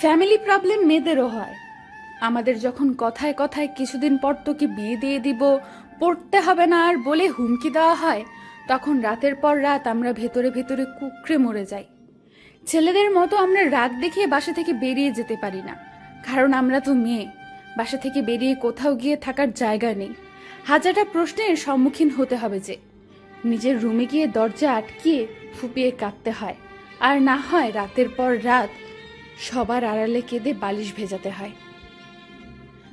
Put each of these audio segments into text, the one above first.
Family problem মেয়েদেরও হয়। আমাদের যখন কথায় কথায় কিছুদিন পর তোকে বিয়ে দিয়ে দিব, পড়তে হবে না আর বলে হুমকি দেওয়া হয়, তখন রাতের পর রাত আমরা ভেতরে ভেতরে কুকড়ে মরে যাই। ছেলেদের মতো আমরা রাগ দেখিয়ে বাসা থেকে বেরিয়ে যেতে পারি না, কারণ আমরা তো মেয়ে, বাসা থেকে বেরিয়ে কোথাও গিয়ে থাকার জায়গা নেই। হাজারটা প্রশ্নের সম্মুখীন হতে হবে যে, নিজের রুমে গিয়ে দরজা আটকিয়ে ফুপিয়ে কাঁদতে হয়, আর না হয় রাতের পর রাত সবার আড়ালে কেঁদে বালিশ ভেজাতে হয়।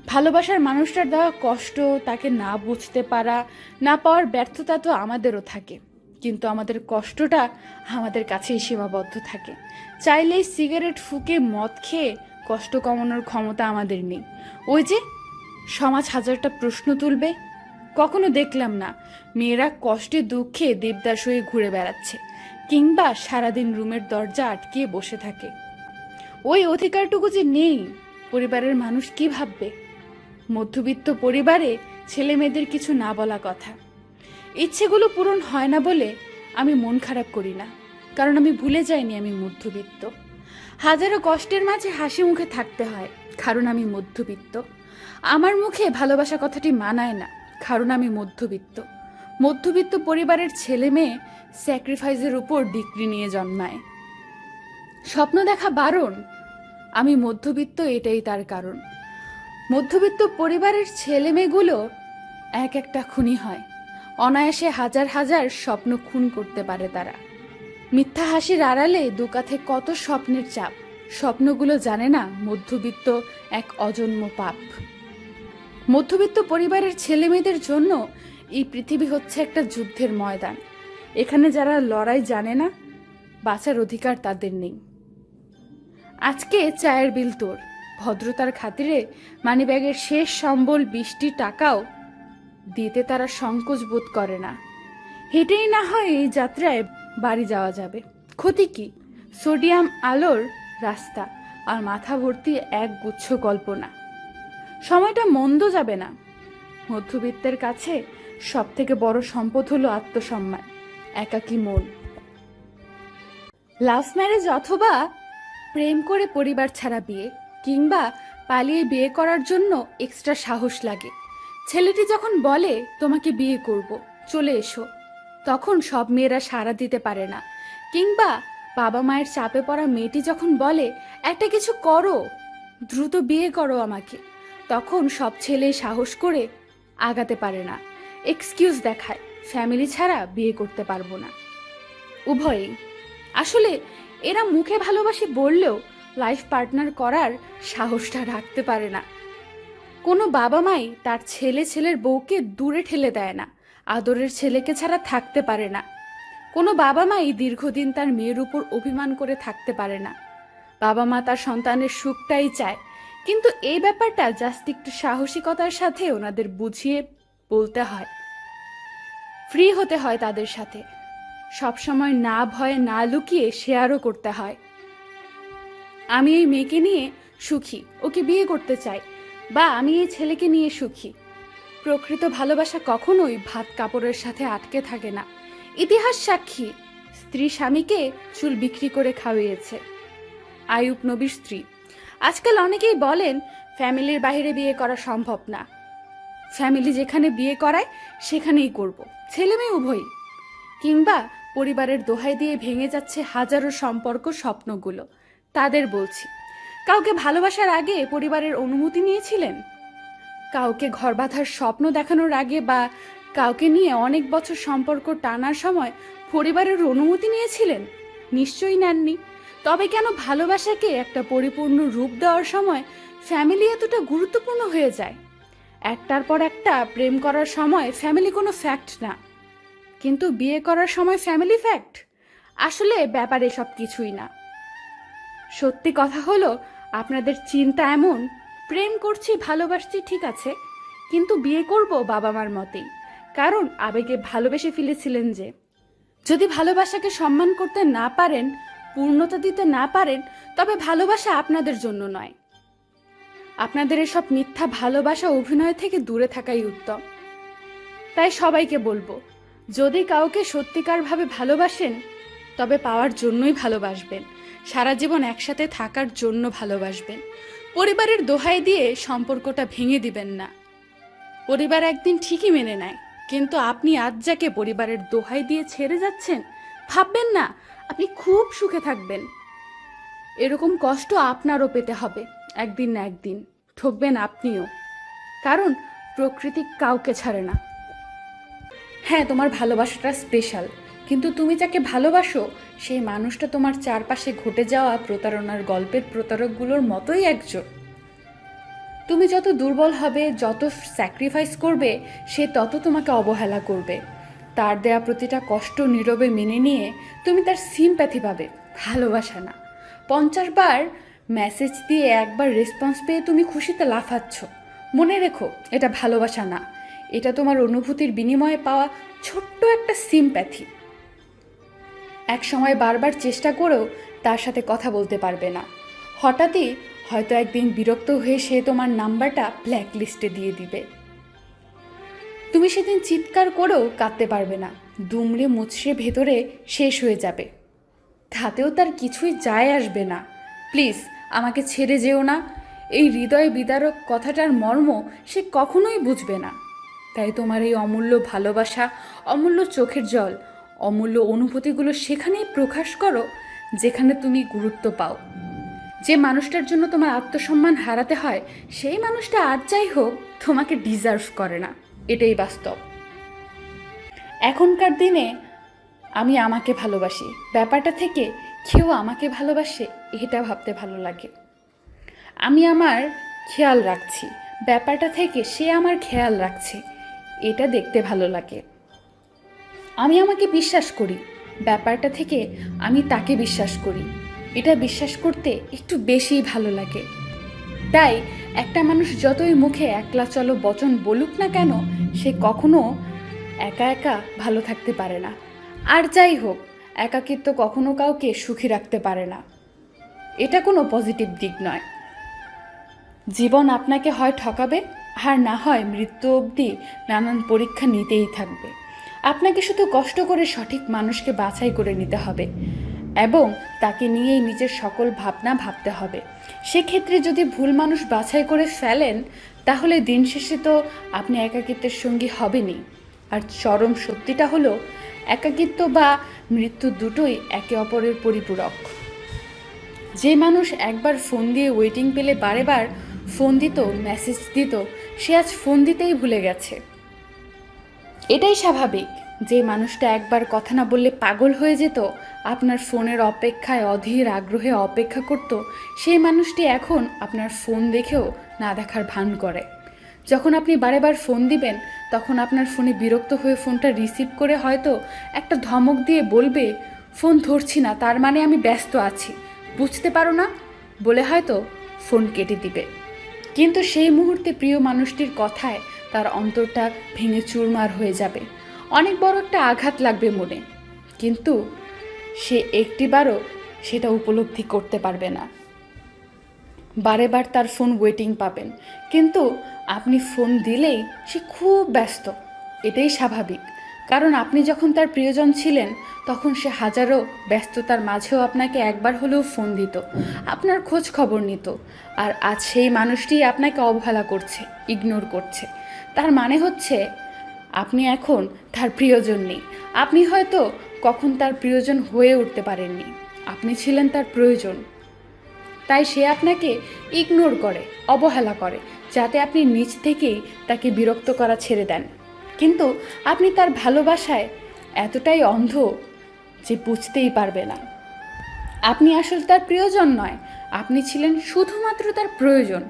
ভালোবাসার মানুষটার দেওয়া কষ্ট, তাকে না বুঝতে পারা, না পাওয়ার ব্যর্থতা তো আমাদেরও থাকে। কিন্তু আমাদের কষ্টটা আমাদের কাছেই সীমাবদ্ধ থাকে। চাইলেই সিগারেট ফুকে মদ খেয়ে কষ্ট কমানোর ক্ষমতা আমাদের নেই। ওই যে সমাজ হাজারটা প্রশ্ন তুলবে, কখনো দেখলাম না মেয়েরা কষ্টে দুঃখে দেবদাস হয়ে ঘুরে বেড়াচ্ছে, কিংবা সারাদিন রুমের দরজা আটকিয়ে বসে থাকে। ওই অধিকারটুকু যে নেই, পরিবারের মানুষ কি ভাববে? মধ্যবিত্ত পরিবারে ছেলে মেয়েদের কিছু না বলা কথা। ইচ্ছেগুলো পূরণ হয় না বলে আমি মন খারাপ করি না, কারণ আমি ভুলে যাইনি আমি মধ্যবিত্ত। হাজারো কষ্টের মাঝে হাসি মুখে থাকতে হয়, কারণ আমি মধ্যবিত্ত। আমার মুখে ভালোবাসা কথাটি মানায় না, কারণ আমি মধ্যবিত্ত। মধ্যবিত্ত পরিবারের ছেলে মেয়ে স্যাক্রিফাইসের উপর ডিগ্রি নিয়ে জন্মায়। স্বপ্ন দেখা বারণ আমি মধ্যবিত্ত এটাই তার কারণ। মধ্যবিত্ত পরিবারের ছেলে মেয়েগুলো এক একটা খুনি হয়। অনায়াসে হাজার হাজার স্বপ্ন খুন করতে পারে তারা। মিথ্যা হাসির আড়ালে দুকাথে কত স্বপ্নের চাপ, স্বপ্নগুলো জানে না মধ্যবিত্ত এক অজন্ম পাপ। মধ্যবিত্ত পরিবারের ছেলে মেয়েদের জন্য এই পৃথিবী হচ্ছে একটা যুদ্ধের ময়দান। এখানে যারা লড়াই জানে না, বাঁচার অধিকার তাদের নেই। আজকে চায়ের বিল তোর। ভদ্রতার খাতিরে মানিব্যাগের শেষ সম্বল বৃষ্টি টাকাও দিতে তারা সংকোচ বোধ করে না। হেঁটেই না হয় এই যাত্রায় বাড়ি যাওয়া যাবে। ক্ষতি কি? সোডিয়াম আলোর রাস্তা আর মাথা ভর্তি এক গুচ্ছ কল্পনা। সময়টা মন্দ যাবে না। মধ্যবিত্তের কাছে সব থেকে বড় সম্পদ হলো আত্মসম্মান, একাকী মন। লাভ ম্যারেজ অথবা প্রেম করে পরিবার ছাড়া বিয়ে কিংবা পালিয়ে বিয়ে করার জন্য এক্সট্রা সাহস লাগে। ছেলেটি যখন বলে, তোমাকে বিয়ে করব, চলে এসো, তখন সব মেয়েরা সাড়া দিতে পারে না। কিংবা বাবা মায়ের চাপে পড়া মেয়েটি যখন বলে, একটা কিছু করো, দ্রুত বিয়ে করো আমাকে, তখন সব ছেলে সাহস করে আগাতে পারে না। এক্সকিউজ দেখায় ফ্যামিলি ছাড়া বিয়ে করতে পারব না। উভয়ই। আসলে এরা মুখে ভালোবাসি বললেও লাইফ পার্টনার করার সাহসটা রাখতে পারে না। কোনো বাবা মাই তার ছেলে ছেলের বউকে দূরে ঠেলে দেয় না, আদরের ছেলেকে ছাড়া থাকতে পারে না। কোনো বাবা মাই দীর্ঘদিন তার মেয়ের উপর অভিমান করে থাকতে পারে না। বাবা মা তার সন্তানের সুখটাই চায়, কিন্তু এই ব্যাপারটা জাস্ট একটু সাহসিকতার সাথে ওনাদের বুঝিয়ে বলতে হয়। ফ্রি হতে হয় তাদের সাথে। সবসময় না ভয়ে না লুকিয়ে শেয়ারও করতে হয়। আমি এই মেয়েকে নিয়ে সুখী, ওকে বিয়ে করতে চাই বা আমি এই ছেলেকে নিয়ে সুখী। প্রকৃত ভালোবাসা কখনোই ভাত কাপড়ের সাথে আটকে থাকে না। ইতিহাস সাক্ষী, স্ত্রী স্বামীকে চুল বিক্রি করে খাওয়িয়েছে। আয়ুব নবীর স্ত্রী। আজকাল অনেকেই বলেন, ফ্যামিলির বাইরে বিয়ে করা সম্ভব না। ফ্যামিলি যেখানে বিয়ে করায়, সেখানেই করব। ছেলে মেয়ে উভয়ই। কিংবা পরিবারের দোহাই দিয়ে ভেঙে যাচ্ছে হাজারো সম্পর্ক স্বপ্নগুলো। তাদের বলছি, কাউকে ভালোবাসার আগে পরিবারের অনুমতি নিয়েছিলেন? কাউকে ঘর বাঁধার স্বপ্ন দেখানোর আগে বা কাউকে নিয়ে অনেক বছর সম্পর্ক টানার সময় পরিবারের অনুমতি নিয়েছিলেন? নিশ্চয়ই নেননি। তবে কেন ভালোবাসাকে একটা পরিপূর্ণ রূপ দেওয়ার সময় ফ্যামিলি এতটা গুরুত্বপূর্ণ হয়ে যায়? একটার পর একটা প্রেম করার সময় ফ্যামিলি কোনো ফ্যাক্ট না। কিন্তু বিয়ে করার সময় ফ্যামিলি ফ্যাক্ট আসলে ব্যাপারে সব কিছুই না। সত্যি কথা হলো, আপনাদের চিন্তা এমন, প্রেম করছি, ভালোবাসছি, ঠিক আছে, কিন্তু বিয়ে করব বাবা মার মতেই, কারণ আবেগে ভালোবেসে ফেলেছিলেন যে। যদি ভালোবাসাকে সম্মান করতে না পারেন, পূর্ণতা দিতে না পারেন, তবে ভালোবাসা আপনাদের জন্য নয়। আপনাদের এসব মিথ্যা ভালোবাসা অভিনয় থেকে দূরে থাকাই উত্তম। তাই সবাইকে বলব যদি কাউকে সত্যিকারভাবে ভালোবাসেন, তবে পাওয়ার জন্যই ভালোবাসবেন। সারা জীবন একসাথে থাকার জন্য ভালোবাসবেন। পরিবারের দোহাই দিয়ে সম্পর্কটা ভেঙে দিবেন না। পরিবার একদিন ঠিকই মেনে নেয়, কিন্তু আপনি আজ যাকে পরিবারের দোহাই দিয়ে ছেড়ে যাচ্ছেন, ভাববেন না, আপনি খুব সুখে থাকবেন। এরকম কষ্ট আপনারও পেতে হবে, একদিন না একদিন। ঠকবেন আপনিও। কারণ প্রকৃতি কাউকে ছাড়ে না। হ্যাঁ তোমার ভালোবাসাটা স্পেশাল কিন্তু তুমি যাকে ভালোবাসো, সেই মানুষটা তোমার চারপাশে ঘটে যাওয়া প্রতারণার গল্পের প্রতারকগুলোর মতোই একজন। তুমি যত দুর্বল হবে, যত স্যাক্রিফাইস করবে, সে তত তোমাকে অবহেলা করবে। তার দেয়া প্রতিটা কষ্ট নীরবে মেনে নিয়ে তুমি তার সিমপ্যাথি পাবে, ভালোবাসা না। পঞ্চাশ বার মেসেজ দিয়ে একবার রেসপন্স পেয়ে তুমি খুশিতে লাফাচ্ছ। মনে রেখো, এটা ভালোবাসা না। এটা তোমার অনুভূতির বিনিময়ে পাওয়া ছোট্ট একটা সিমপ্যাথি এক সময় বারবার চেষ্টা করেও তার সাথে কথা বলতে পারবে না। হঠাৎই হয়তো একদিন বিরক্ত হয়ে সে তোমার নাম্বারটা ব্ল্যাক লিস্টে দিয়ে দিবে। তুমি সেদিন চিৎকার করেও কাঁদতে পারবে না। দুমড়ে মুচড়ে ভেতরে শেষ হয়ে যাবে। তাতেও তার কিছুই যায় আসবে না। প্লিজ, আমাকে ছেড়ে যেও না। এই হৃদয় বিদারক কথাটার মর্ম সে কখনোই বুঝবে না। তাই তোমার এই অমূল্য ভালোবাসা, অমূল্য চোখের জল, অমূল্য অনুভূতিগুলো সেখানেই প্রকাশ করো, যেখানে তুমি গুরুত্ব পাও। যে মানুষটার জন্য তোমার আত্মসম্মান হারাতে হয়, সেই মানুষটা আর যাই হোক, তোমাকে ডিজার্ভ করে না। এটাই বাস্তব। এখনকার দিনে আমি আমাকে ভালোবাসি। ব্যাপারটা থেকে কেউ আমাকে ভালোবাসে, এটা ভাবতে ভালো লাগে। আমি আমার খেয়াল রাখছি। ব্যাপারটা থেকে সে আমার খেয়াল রাখছে। এটা দেখতে ভালো লাগে। আমি আমাকে বিশ্বাস করি, ব্যাপারটা থেকে আমি তাকে বিশ্বাস করি। এটা বিশ্বাস করতে একটু বেশিই ভালো লাগে। তাই একটা মানুষ যতই মুখে একলা চলো বচন বলুক না কেন, সে কখনো একা একা ভালো থাকতে পারে না। আর যাই হোক, একাকিত্ব কখনো কাউকে সুখী রাখতে পারে না। এটা কোনো পজিটিভ দিক নয়। জীবন আপনাকে হয় ঠকাবে আর না হয় মৃত্যু অবধি নানান পরীক্ষা নিতেই থাকবে। আপনাকে শুধু কষ্ট করে সঠিক মানুষকে বাছাই করে নিতে হবে এবং তাকে নিয়েই নিজের সকল ভাবনা ভাবতে হবে। সেক্ষেত্রে যদি ভুল মানুষ বাছাই করে ফেলেন, তাহলে দিন শেষে তো আপনি একাকিত্বের সঙ্গী হবেনই। আর চরম সত্যিটা হলো একাকিত্ব বা মৃত্যু দুটোই একে অপরের পরিপূরক। যে মানুষ একবার ফোন দিয়ে ওয়েটিং পেলে বারেবার ফোন দিত মেসেজ দিত সে আজ ফোন দিতেই ভুলে গেছে। এটাই স্বাভাবিক, যে মানুষটা একবার কথা না বললে পাগল হয়ে যেত, আপনার ফোনের অপেক্ষায় অধীর আগ্রহে অপেক্ষা করত, সেই মানুষটি এখন আপনার ফোন দেখেও না দেখার ভান করে। যখন আপনি বারেবার ফোন দিবেন, তখন আপনার ফোনে বিরক্ত হয়ে ফোনটা রিসিভ করে হয়তো একটা ধমক দিয়ে বলবে, ফোন ধরছি না, তার মানে আমি ব্যস্ত আছি। বুঝতে পারো না? বলে হয়তো ফোন কেটে দিবে। কিন্তু সেই মুহূর্তে প্রিয় মানুষটির কথায় তার অন্তরটা ভেঙে চুরমার হয়ে যাবে। অনেক বড় একটা আঘাত লাগবে মনে। কিন্তু সে একটিবারও সেটা উপলব্ধি করতে পারবে না। বারে বার তার ফোন ওয়েটিং পাবেন। কিন্তু আপনি ফোন দিলেই সে খুব ব্যস্ত। এটাই স্বাভাবিক। কারণ আপনি যখন তার প্রিয়জন ছিলেন, তখন সে হাজারো ব্যস্ততার মাঝেও আপনাকে একবার হলেও ফোন দিত, আপনার খোঁজ খবর নিত, আর আজ সেই মানুষটি আপনাকে অবহেলা করছে ইগনোর করছে। তার মানে হচ্ছে, আপনি এখন তার প্রিয়জন নেই। আপনি হয়তো কখন তার প্রিয়জন হয়ে উঠতে পারেননি, আপনি ছিলেন তার প্রয়োজন। তাই সে আপনাকে ইগনোর করে, অবহেলা করে, যাতে আপনি নিজ থেকেই তাকে বিরক্ত করা ছেড়ে দেন। কিন্তু আপনি তার ভালোবাসায় এতটাই অন্ধ যে বুঝতেই পারবে না। আপনি আসলে তার প্রিয়জন নয়, আপনি ছিলেন শুধুমাত্র তার প্রয়োজন।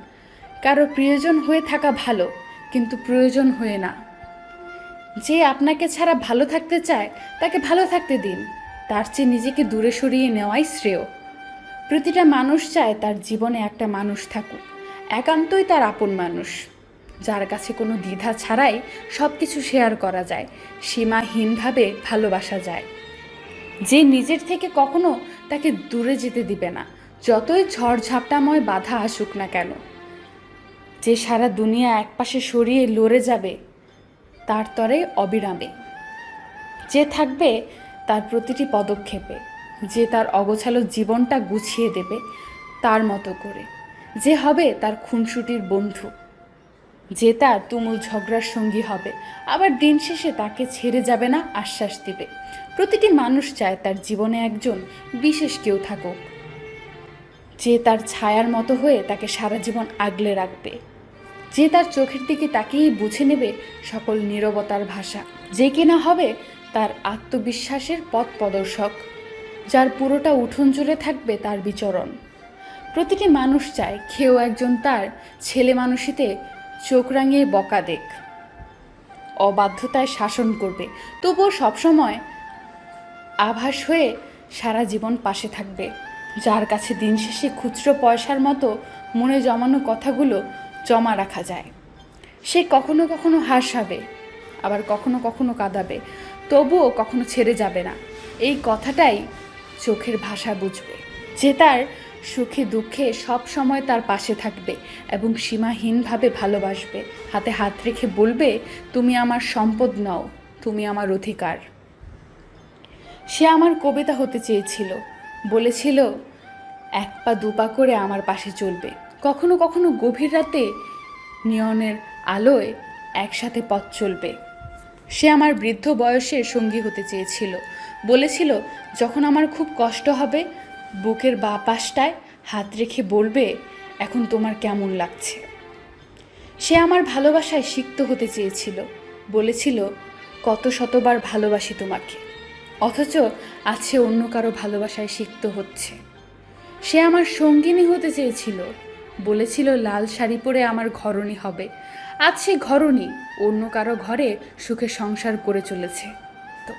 কারও প্রিয়জন হয়ে থাকা ভালো, কিন্তু প্রয়োজন হয়ে না। যে আপনাকে ছাড়া ভালো থাকতে চায়, তাকে ভালো থাকতে দিন। তার চেয়ে নিজেকে দূরে সরিয়ে নেওয়াই শ্রেয়। প্রতিটা মানুষ চায় তার জীবনে একটা মানুষ থাকুক। একান্তই তার আপন মানুষ। যার কাছে কোনো দ্বিধা ছাড়াই সব কিছু শেয়ার করা যায়, সীমাহীনভাবে ভালোবাসা যায়। যে নিজের থেকে কখনো তাকে দূরে যেতে দিবে না, যতই ঝড় ঝাপটাময় বাধা আসুক না কেন। যে সারা দুনিয়া একপাশে সরিয়ে লড়ে যাবে, তার তরে অবিরামে। যে থাকবে, তার প্রতিটি পদক্ষেপে। যে তার অগোছালো জীবনটা গুছিয়ে দেবে, তার মতো করে। যে হবে তার খুনসুটির বন্ধু। যে তার তুমুল ঝগড়ার সঙ্গী হবে, আবার দিন শেষে তাকে ছেড়ে যাবে না আশ্বাস দিবে। প্রতিটি মানুষ চায় তার জীবনে একজন বিশেষ কেউ থাকুক। যে তার ছায়ার মতো হয়ে তাকে সারা জীবন আগলে রাখবে। যে তার চোখের দিকে তাকিয়েই বুঝে নেবে সকল নীরবতার ভাষা। যে কিনা হবে তার আত্মবিশ্বাসের পথ প্রদর্শক, যার পুরোটা উঠোন জুড়ে থাকবে তার বিচরণ। প্রতিটি মানুষ চায় খেয়েও একজন তার ছেলে মানুষিতে চোখ রাঙিয়ে বকা দেখ। অবাধ্যতায় শাসন করবে। তবুও সবসময় আভাস হয়ে সারা জীবন পাশে থাকবে। যার কাছে দিন শেষে খুচরো পয়সার মতো মনে জমানো কথাগুলো জমা রাখা যায়। সে কখনো কখনো হাসাবে, আবার কখনো কখনো কাঁদাবে। তবুও কখনো ছেড়ে যাবে না। এই কথাটাই চোখের ভাষা বুঝবে। যে তার সুখে দুঃখে সব সময় তার পাশে থাকবে এবং সীমাহীনভাবে ভালোবাসবে। হাতে হাত রেখে বলবে, তুমি আমার সম্পদ নও, তুমি আমার অধিকার। সে আমার কবিতা হতে চেয়েছিল। বলেছিল, এক পা দুপা করে আমার পাশে চলবে। কখনো কখনো গভীর রাতে নিয়নের আলোয় একসাথে পথ চলবে। সে আমার বৃদ্ধ বয়সে সঙ্গী হতে চেয়েছিল। বলেছিল, যখন আমার খুব কষ্ট হবে বুকের বা পাশটায় হাত রেখে বলবে, এখন তোমার কেমন লাগছে? সে আমার ভালোবাসায় সিক্ত হতে চেয়েছিল। বলেছিল, কত শতবার ভালোবাসি তোমাকে। অথচ আছে অন্য কারও ভালোবাসায় সিক্ত হচ্ছে। সে আমার সঙ্গিনী হতে চেয়েছিল। বলেছিল, লাল শাড়ি পরে আমার ঘরণী হবে। আজ সে ঘরণী, অন্য কারও ঘরে সুখে সংসার করে চলেছে। তো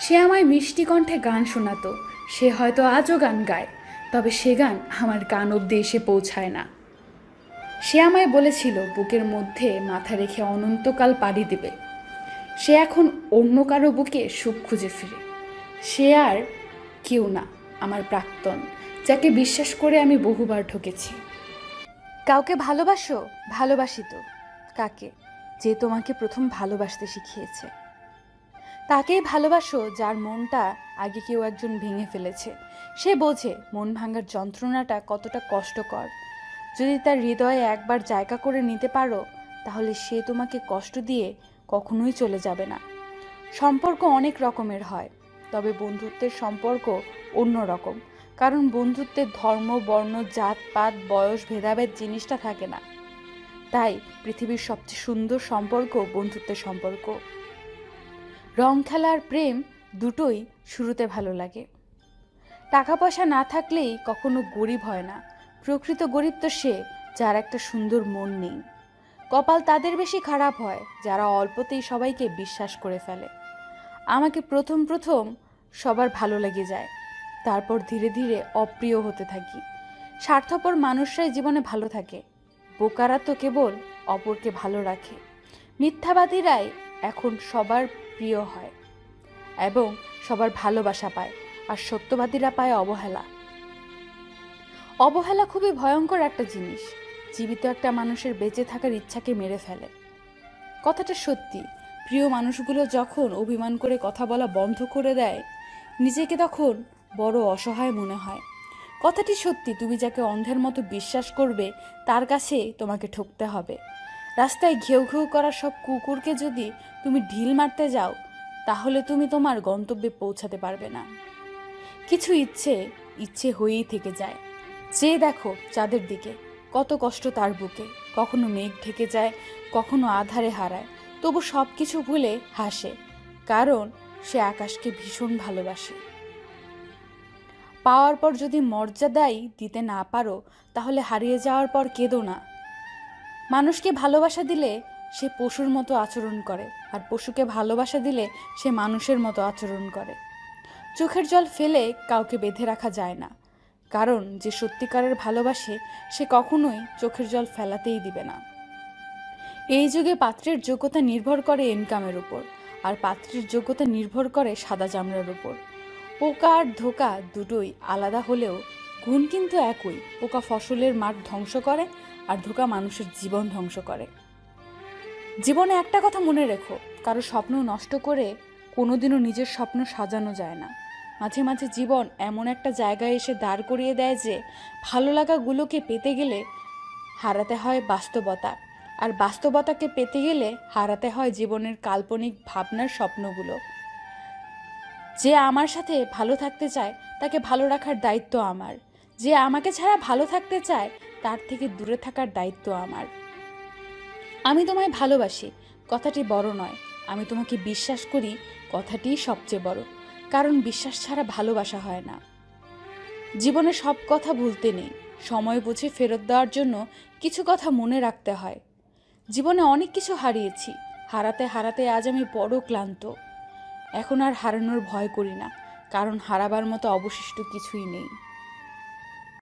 সে আমায় মিষ্টি কণ্ঠে গান শোনাতো। সে হয়তো আজও গান গায়, তবে সে গান আমার কান অব্দি এসে পৌঁছায় না। সে আমায় বলেছিল, বুকের মধ্যে মাথা রেখে অনন্তকাল পাড়ি দেবে। সে এখন অন্য কারও বুকে সুখ খুঁজে ফিরে। সে আর কেউ না, আমার প্রাক্তন, যাকে বিশ্বাস করে আমি বহুবার ঠকেছি। কাউকে ভালোবাসো? ভালোবাসি তো। কাকে? যে তোমাকে প্রথম ভালোবাসতে শিখিয়েছে। তাকেই ভালোবাসো যার মনটা আগে কেউ একজন ভেঙে ফেলেছে। সে বোঝে মন ভাঙার যন্ত্রণাটা কতটা কষ্টকর। যদি তার হৃদয়ে একবার জায়গা করে নিতে পারো, তাহলে সে তোমাকে কষ্ট দিয়ে কখনোই চলে যাবে না। সম্পর্ক অনেক রকমের হয়, তবে বন্ধুত্বের সম্পর্ক অন্য রকম। কারণ বন্ধুত্বের ধর্ম, বর্ণ, জাত, পাত, বয়স, ভেদাভেদ জিনিসটা থাকে না। তাই পৃথিবীর সবচেয়ে সুন্দর সম্পর্ক বন্ধুত্বের সম্পর্ক। রং খেলা আর প্রেম দুটোই শুরুতে ভালো লাগে। টাকা পয়সা না থাকলেই কখনো গরিব হয় না। প্রকৃত গরিব তো সে, যার একটা সুন্দর মন নেই। কপাল তাদের বেশি খারাপ হয়, যারা অল্পতেই সবাইকে বিশ্বাস করে ফেলে। আমাকে প্রথম প্রথম সবার ভালো লেগে যায়, তারপর ধীরে ধীরে অপ্রিয় হতে থাকি। স্বার্থপর মানুষরাই জীবনে ভালো থাকে, বোকারা তো কেবল অপরকে ভালো রাখে। মিথ্যাবাদীরাই এখন সবার প্রিয় হয় এবং সবার ভালোবাসা পায়, আর সত্যবাদীরা পায় অবহেলা। অবহেলা খুবই ভয়ঙ্কর একটা জিনিস। জীবিত একটা মানুষের বেঁচে থাকার ইচ্ছাকে মেরে ফেলে। কথাটা সত্যি, প্রিয় মানুষগুলো যখন অভিমান করে কথা বলা বন্ধ করে দেয়, নিজেকে তখন বড় অসহায় মনে হয়। কথাটি সত্যি, তুমি যাকে অন্ধের মতো বিশ্বাস করবে, তার কাছে তোমাকে ঠকতে হবে। রাস্তায় ঘেউ ঘেউ করা সব কুকুরকে যদি তুমি ঢিল মারতে যাও, তাহলে তুমি তোমার গন্তব্যে পৌঁছাতে পারবে না। কিছু ইচ্ছে ইচ্ছে হয়েই থেকে যায়। যে দেখো চাঁদের দিকে, কত কষ্ট তার বুকে। কখনো মেঘ ঢেকে যায়, কখনো আধারে হারায়। তবু সব কিছু ভুলে হাসে, কারণ সে আকাশকে ভীষণ ভালোবাসে। পাওয়ার পর যদি মর্যাদাই দিতে না পারো, তাহলে হারিয়ে যাওয়ার পর কেঁদো না। মানুষকে ভালোবাসা দিলে সে পশুর মতো আচরণ করে, আর পশুকে ভালোবাসা দিলে সে মানুষের মতো আচরণ করে। চোখের জল ফেলে কাউকে বেঁধে রাখা যায় না, কারণ যে সত্যিকারের ভালোবাসে সে কখনোই চোখের জল ফেলাতেই দিবে না। এই যুগে পাত্রের যোগ্যতা নির্ভর করে ইনকামের উপর, আর পাত্রের যোগ্যতা নির্ভর করে সাদা চামড়ার উপর। পোকা আর ধোকা দুটোই আলাদা হলেও গুণ কিন্তু একই। পোকা ফসলের মাঠ ধ্বংস করে আর ধোকা মানুষের জীবন ধ্বংস করে। জীবনে একটা কথা মনে রেখো, কারও স্বপ্ন নষ্ট করে কোনোদিনও নিজের স্বপ্ন সাজানো যায় না। মাঝে মাঝে জীবন এমন একটা জায়গায় এসে দাঁড় করিয়ে দেয় যে, ভালো লাগাগুলোকে পেতে গেলে হারাতে হয় বাস্তবতা। আর বাস্তবতাকে পেতে গেলে হারাতে হয় জীবনের কাল্পনিক ভাবনার স্বপ্নগুলো। যে আমার সাথে ভালো থাকতে চায়, তাকে ভালো রাখার দায়িত্ব আমার। যে আমাকে ছাড়া ভালো থাকতে চায়, তার থেকে দূরে থাকার দায়িত্ব আমার। আমি তোমায় ভালোবাসি, কথাটি বড় নয়। আমি তোমাকে বিশ্বাস করি, কথাটিই সবচেয়ে বড়। কারণ বিশ্বাস ছাড়া ভালোবাসা হয় না। জীবনে সব কথা ভুলতে নেই। সময় বুঝে ফেরত দেওয়ার জন্য কিছু কথা মনে রাখতে হয়। জীবনে অনেক কিছু হারিয়েছি। হারাতে হারাতে আজ আমি বড় ক্লান্ত। এখন আর হারানোর ভয় করি না। কারণ হারাবার মতো অবশিষ্ট কিছুই নেই।